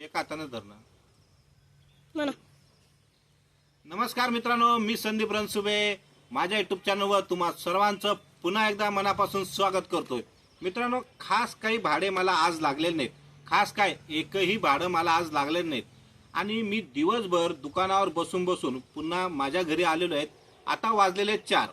एका हाताने धरणं. म्हणा. नमस्कार मित्रांनो मी संदीप रणसुबे माझ्या युट्यूब चॅनलवर तुम्हा सर्वांचं पुन्हा एकदा मनापासून स्वागत करतोय. मित्रांनो खास काही भाडे मला आज लागलेले नाहीत. खास काय एकही भाडं मला आज लागलेलं नाहीत. आणि मी दिवसभर दुकानावर बसून बसून पुन्हा माझ्या घरी आलेलो आहेत आता वाजलेले चार.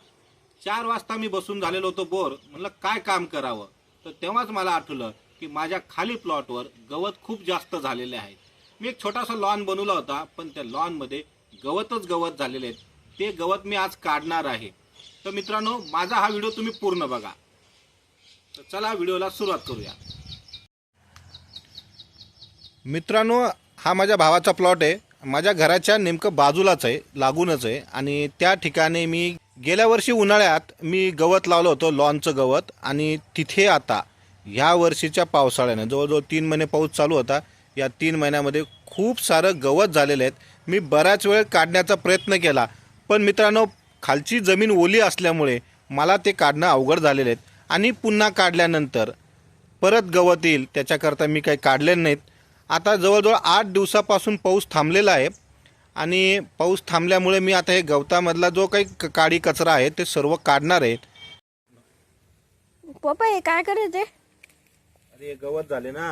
चार वाजता मी बसून झालेलो होतो बोर. म्हणलं काय काम करावं? तर तेव्हाच मला आठवलं की माझ्या खाली प्लॉटवर गवत खूप जास्त झालेले आहे. मी एक छोटासा लॉन बनवला होता पण त्या लॉनमध्ये गवतच गवत झालेले आहेत. ते गवत मी आज काढणार आहे. तर मित्रांनो माझा हा व्हिडिओ तुम्ही पूर्ण बघा. तर चला व्हिडिओला सुरुवात करूया. मित्रांनो हा माझ्या भावाचा प्लॉट आहे. माझ्या घराच्या नेमकं बाजूलाच आहे लागूनच आहे. आणि त्या ठिकाणी मी गेल्या वर्षी उन्हाळ्यात मी गवत लावलं होतं लॉनचं गवत. आणि तिथे आता ह्या वर्षीच्या पावसाळ्यानं जवळजवळ तीन महिने पाऊस चालू होता या तीन महिन्यामध्ये खूप सारं गवत झालेलं आहेत मी बराच वेळ काढण्याचा प्रयत्न केला पण मित्रांनो खालची जमीन ओली असल्यामुळे मला ते काढणं अवघड झालेले आहेत आणि पुन्हा काढल्यानंतर परत गवत येईल त्याच्याकरता मी काही काढले नाहीत. आता जवळजवळ आठ दिवसापासून पाऊस थांबलेला आहे. आणि पाऊस थांबल्यामुळे मी आता हे गवतामधला जो काही क- काडी कचरा आहे ते सर्व काढणार आहे. पप्पा हे काय करायचे अरे गवत झाले ना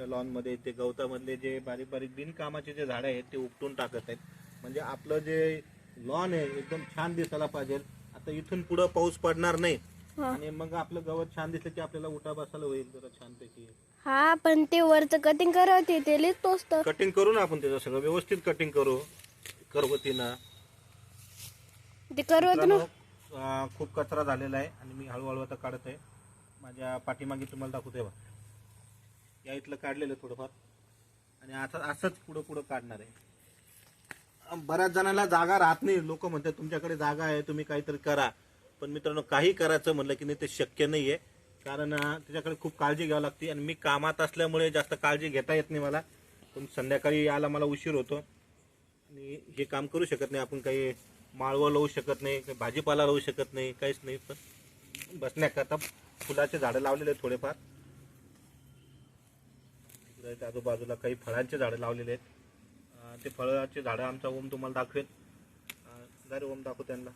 लॉनमध्ये ते गवतामधले जे बारीक बारीक बिनकामाचे जे झाडं आहेत ते उपटून टाकत आहेत. म्हणजे आपलं जे लॉन आहे एकदम छान दिसायला पाहिजे. आता इथून पुढं पाऊस पडणार नाही. आणि मग आपलं गवत छान दिसलं की आपल्याला उठा बसायला होईल जरा छानपैकी. हा पण ते वरचं कटिंग करावं ते लेच तोचत कटिंग करू ना आपण त्याचं सगळं व्यवस्थित कटिंग करू. करवतीनं. ते करवत ना. खूप कचरा झालेला आहे आणि मी हळूहळू आता काढत आहे माझ्या पाठीमागे तुम्हाला दाखवतोय बा या इथलं काढलेलं आहे थोडंफार. आणि आता असंच पुढं पुढं काढणार आहे. बऱ्याच जणांना जागा राहत नाही. लोक म्हणतात तुमच्याकडे जागा आहे तुम्ही काहीतरी करा. पण मित्रांनो काही करायचं म्हणलं की नाही ते शक्य नाही आहे कारण त्याच्याकडे खूप काळजी घ्यावी लागते. आणि मी कामात असल्यामुळे जास्त काळजी घेता येत नाही मला. पण संध्याकाळी यायला मला उशीर होतो. आणि हे काम करू शकत नाही. आपण काही माळवं लावू शकत नाही काही भाजीपाला लावू शकत नाही काहीच नाही. पण बसण्याकरता फुलाचे झाडं लावलेले आहेत थोडेफार. इकडे त्या आजूबाजूला काही फळांचे झाडं लावलेले आहेत. ते फळाचे झाडं आमचा ओम तुम्हाला दाखवेल. अं, ओम दाखव त्यांना.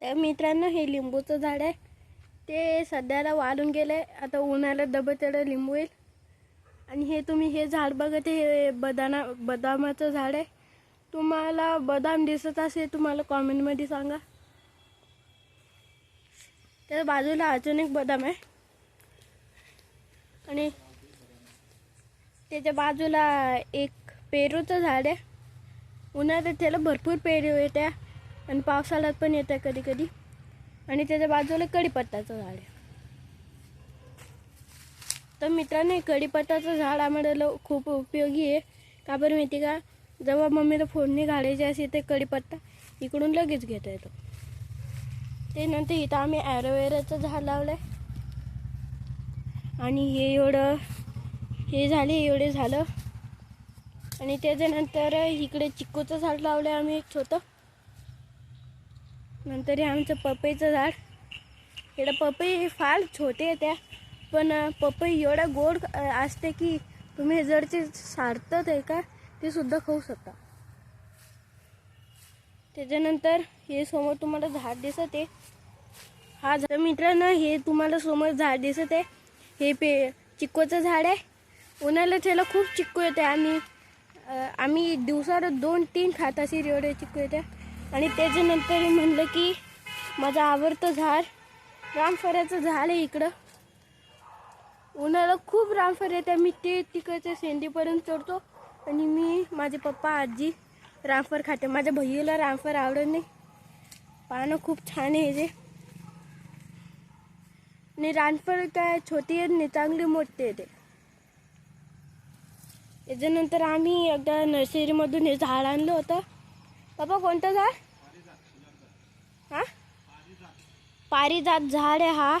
त्या मित्रांनो हे लिंबूचं झाड आहे. ते सध्याला वाळून गेलंय आता उन्हाळ्यात डबल लिंबू येईल. आणि हे तुम्ही हे झाड बघत आहे, हे बदाना बदामाचं झाड आहे. तुम्हाला बदाम दिसत असे तुम्हाला कॉमेंटमध्ये सांगा. त्या बाजूला अजून एक बदाम आहे. आणि त्याच्या बाजूला एक पेरूचं झाड आहे. उन्हाळ्यात त्याला भरपूर पेरू येत्या आणि पावसाळ्यात पण येत्या कधी कधी. आणि त्याच्या बाजूला कढीपत्ताचं झाड आहे. तर मित्रांनो हे कढीपत्ताचं झाड आम्हाला खूप उपयोगी आहे. का बरं माहिती का? जेव्हा मम्मीला फोडणी घालायची असेल ते कढीपत्ता इकडून लगेच घेता येतो. ते नंतर इथं आम्ही ॲरोवेराचं झाड लावलं आहे आणि हे एवढं हे झाले एवढे झालं. आणि त्याच्यानंतर इकडे चिक्कूचं झाड लावलं आहे आम्ही एक छोटं. नंतर हे आमचं पपईचं झाड. इकडं पपई फार छोटे येत्या पण पपई एवढा गोड असते की तुम्ही जडचे सारतात आहे का ते सुद्धा खाऊ शकता. त्याच्यानंतर हे समोर तुम्हाला झाड दिसत. आहे हा झाड मित्रांनो हे तुम्हाला समोर झाड दिसत. आहे हे पे चिक्कूचं झाड आहे. उन्हाला त्याला खूप चिक्कू येते आणि आम्ही दिवसाला दोन तीन खात असे एवढे चिक्कू येते. आणि त्याच्यानंतर म्हणलं की माझं आवडतं झाड रामफळाचं झाड आहे इकडं. उन्हाला खूप रामफळ येते मी ते तिकडच्या शेंडीपर्यंत चढतो. आणि मी माझे पप्पा आजी रामफळ खाते. माझ्या भैयाला रामफळ आवडत नाही. पानं खूप छान आहे जे आणि रानफळ काय छोटी आहेत नाही चांगली मोठी येते. याच्यानंतर आम्ही एकदा नर्सरीमधून हे झाड आणलं होतं. बाबा कोणतं झाड? हा? पारिजात झाड आहे हा.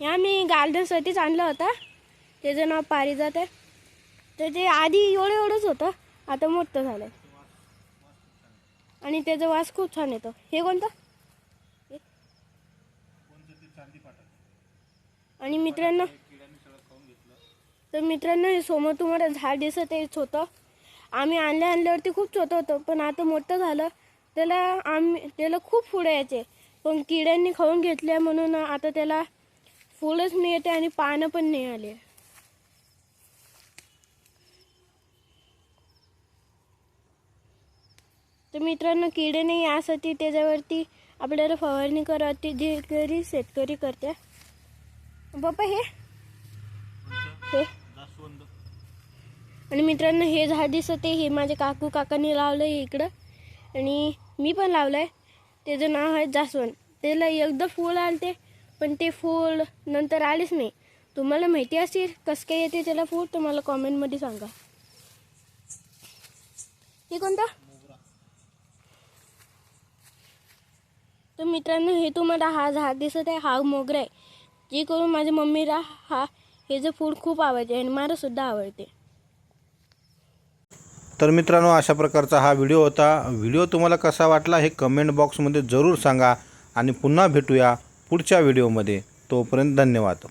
या मी गार्डनसाठीच आणलं होता. त्याचं नाव पारिजात आहे. तर ते आधी एवढं एवढंच होतं. आता मोठं झालं आहे आणि त्याचा वास खूप छान येतो. हे कोणतं? आणि मित्रांनो तर मित्रांनो हे समोर तुम्हाला झाड दिसत आहे छोटं. आम्ही आणल्या आणल्यावरती खूप छोटं होतं पण आता मोठं झालं. त्याला आम्ही त्याला खूप फुलं यायचे. पण किड्यांनी खाऊन घेतल्या म्हणून आता त्याला फुलच नाही येते आणि पानं पण नाही आले. तर मित्रांनो किडे नाही यासाठी त्याच्यावरती आपल्याला फवारणी करावी जी घरी शेतकरी करते. बाबा हे हे आणि मित्रांनो हे झाड दिसत आहे. हे माझे काकू काकांनी लावलं आहे इकडं. आणि मी पण लावलं आहे त्याचं नाव आहे जास्वंद. त्याला एकदा फूल आलते पण ते फूल नंतर आलेच नाही. तुम्हाला माहिती असेल कसं काय येते त्याला फूल तर मला कॉमेंटमध्ये सांगा. हे कोणता? तर मित्रांनो हे तुम्हाला हा झाड दिसत आहे. हा मोगरा आहे. जे करून माझ्या मम्मीला हा हे जे फूड खूप आवडते आणि मलासुद्धा आवडते. तर मित्रांनो अशा प्रकारचा हा व्हिडिओ होता. व्हिडिओ तुम्हाला कसा वाटला हे कमेंट बॉक्समध्ये जरूर सांगा आणि पुन्हा भेटूया पुढच्या व्हिडिओमध्ये. तोपर्यंत धन्यवाद.